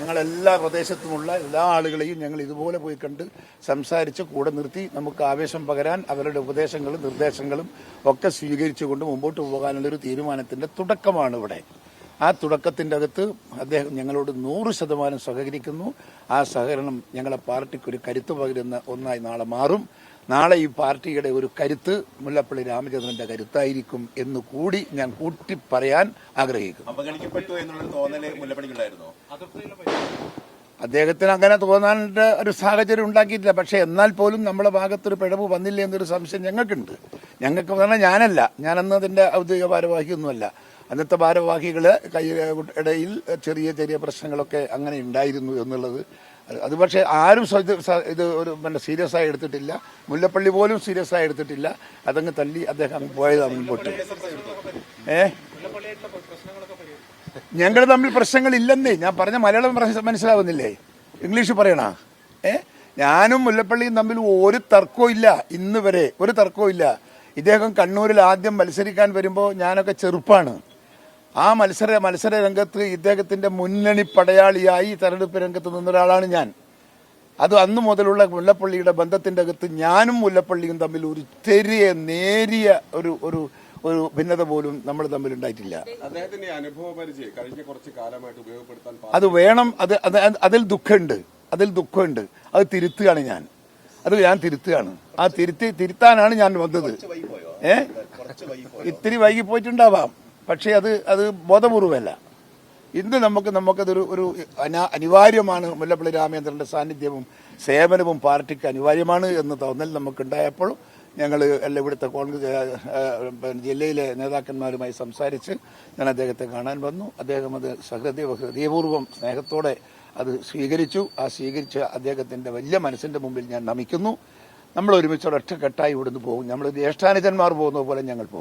ഞങ്ങൾ എല്ലാ പ്രദേശത്തുമുള്ള എല്ലാ ആളുകളെയും ഞങ്ങൾ ഇതുപോലെ പോയി കണ്ട് സംസാരിച്ച് കൂടെ നിർത്തി നമുക്ക് ആവേശം പകരാൻ അവരുടെ ഉപദേശങ്ങളും നിർദ്ദേശങ്ങളും ഒക്കെ സ്വീകരിച്ചുകൊണ്ട് മുമ്പോട്ട് പോകാനുള്ളൊരു തീരുമാനത്തിന്റെ തുടക്കമാണ് ഇവിടെ. ആ തുടക്കത്തിന്റെ അകത്ത് അദ്ദേഹം ഞങ്ങളോട് നൂറ് ശതമാനം സഹകരിക്കുന്നു. ആ സഹകരണം ഞങ്ങളെ പാർട്ടിക്ക് ഒരു കരുത്തു പകരുന്ന ഒന്നായി നാളെ മാറും. നാളെ ഈ പാർട്ടിയുടെ ഒരു കരുത്ത് മുല്ലപ്പള്ളി രാമചന്ദ്രന്റെ കരുത്തായിരിക്കും എന്ന് കൂടി ഞാൻ കൂട്ടി പറയാൻ മുല്ലപ്പള്ളിക്കുണ്ടായിരുന്നോ? അദ്ദേഹത്തിന് അങ്ങനെ തോന്നാനുള്ള ഒരു സാഹചര്യം ഉണ്ടാക്കിയിട്ടില്ല. പക്ഷേ എന്നാൽ പോലും നമ്മുടെ ഭാഗത്തൊരു പിഴവ് വന്നില്ല എന്നൊരു സംശയം ഞങ്ങൾക്കുണ്ട്. ഞങ്ങൾക്ക് പറഞ്ഞാൽ ഞാനല്ല. ഞാനന്ന് അതിന്റെ ഔദ്യോഗിക ഭാരവാഹിയൊന്നുമല്ല. അന്നത്തെ ഭാരവാഹികൾ കൈ ഇടയിൽ ചെറിയ ചെറിയ പ്രശ്നങ്ങളൊക്കെ അങ്ങനെ ഉണ്ടായിരുന്നു എന്നുള്ളത് അത് പക്ഷേ ആരും ഇത് ഒരു പിന്നെ സീരിയസ് ആയി എടുത്തിട്ടില്ല. മുല്ലപ്പള്ളി പോലും സീരിയസ് ആയി എടുത്തിട്ടില്ല. അതങ്ങ് തല്ലി അദ്ദേഹം അങ്ങ് പോയതാണ് മുൻപോട്ട് ഏ? ഞങ്ങൾ തമ്മിൽ പ്രശ്നങ്ങളില്ലെന്നേ. ഞാൻ പറഞ്ഞ മലയാളം മനസ്സിലാവുന്നില്ലേ? ഇംഗ്ലീഷ് പറയണ? ഏ? ഞാനും മുല്ലപ്പള്ളിയും തമ്മിൽ ഒരു തർക്കവും ഇല്ല ഇന്ന് വരെ. ഒരു തർക്കവും ഇല്ല. ഇദ്ദേഹം കണ്ണൂരിൽ ആദ്യം മത്സരിക്കാൻ വരുമ്പോൾ ഞാനൊക്കെ ചെറുപ്പാണ്. ആ മത്സര മത്സര രംഗത്ത് ഇദ്ദേഹത്തിന്റെ മുന്നണി പടയാളിയായി തെരഞ്ഞെടുപ്പ് രംഗത്ത് നിന്ന ഒരാളാണ് ഞാൻ. അത് അന്ന് മുതലുള്ള മുല്ലപ്പള്ളിയുടെ ബന്ധത്തിന്റെ അകത്ത് ഞാനും മുല്ലപ്പള്ളിയും തമ്മിൽ ഒരു ചെറിയ നേരിയ ഒരു ഒരു ഒരു ഭിന്നത പോലും നമ്മൾ തമ്മിൽ ഉണ്ടായിട്ടില്ല. അത് വേണം അത് അത് അതിൽ ദുഃഖമുണ്ട്. അതിൽ ദുഃഖമുണ്ട്. അത് തിരുത്തുകയാണ് ഞാൻ. അത് ഞാൻ തിരുത്തുകയാണ്. ആ തിരുത്തി തിരുത്താനാണ് ഞാൻ വന്നത്. ഏ? ഇത്തിരി വൈകി പോയിട്ടുണ്ടാവാം. പക്ഷേ അത് അത് ബോധപൂർവമല്ല. ഇന്ന് നമുക്ക് നമുക്കതൊരു ഒരു അനാ- അനിവാര്യമാണ് മുല്ലപ്പള്ളി രാമചന്ദ്രന്റെ സാന്നിധ്യവും സേവനവും പാർട്ടിക്ക് അനിവാര്യമാണ് എന്ന് തോന്നൽ നമുക്കുണ്ടായപ്പോൾ ഞങ്ങൾ എല്ലാം ഇവിടുത്തെ കോൺഗ്രസ് ജില്ലയിലെ നേതാക്കന്മാരുമായി സംസാരിച്ച് ഞാൻ അദ്ദേഹത്തെ കാണാൻ വന്നു. അദ്ദേഹം അത് സഹൃദയ ഹൃദയപൂർവം സ്നേഹത്തോടെ അത് സ്വീകരിച്ചു. ആ സ്വീകരിച്ച അദ്ദേഹത്തിന്റെ വലിയ മനസ്സിന്റെ മുമ്പിൽ ഞാൻ നമിക്കുന്നു. നമ്മൾ ഒരുമിച്ച് ഒരൊറ്റക്കെട്ടായി ഇവിടുന്ന് പോകും. നമ്മൾ ജ്യേഷ്ഠാനുജന്മാർ പോകുന്ന പോലെ ഞങ്ങൾ പോകും.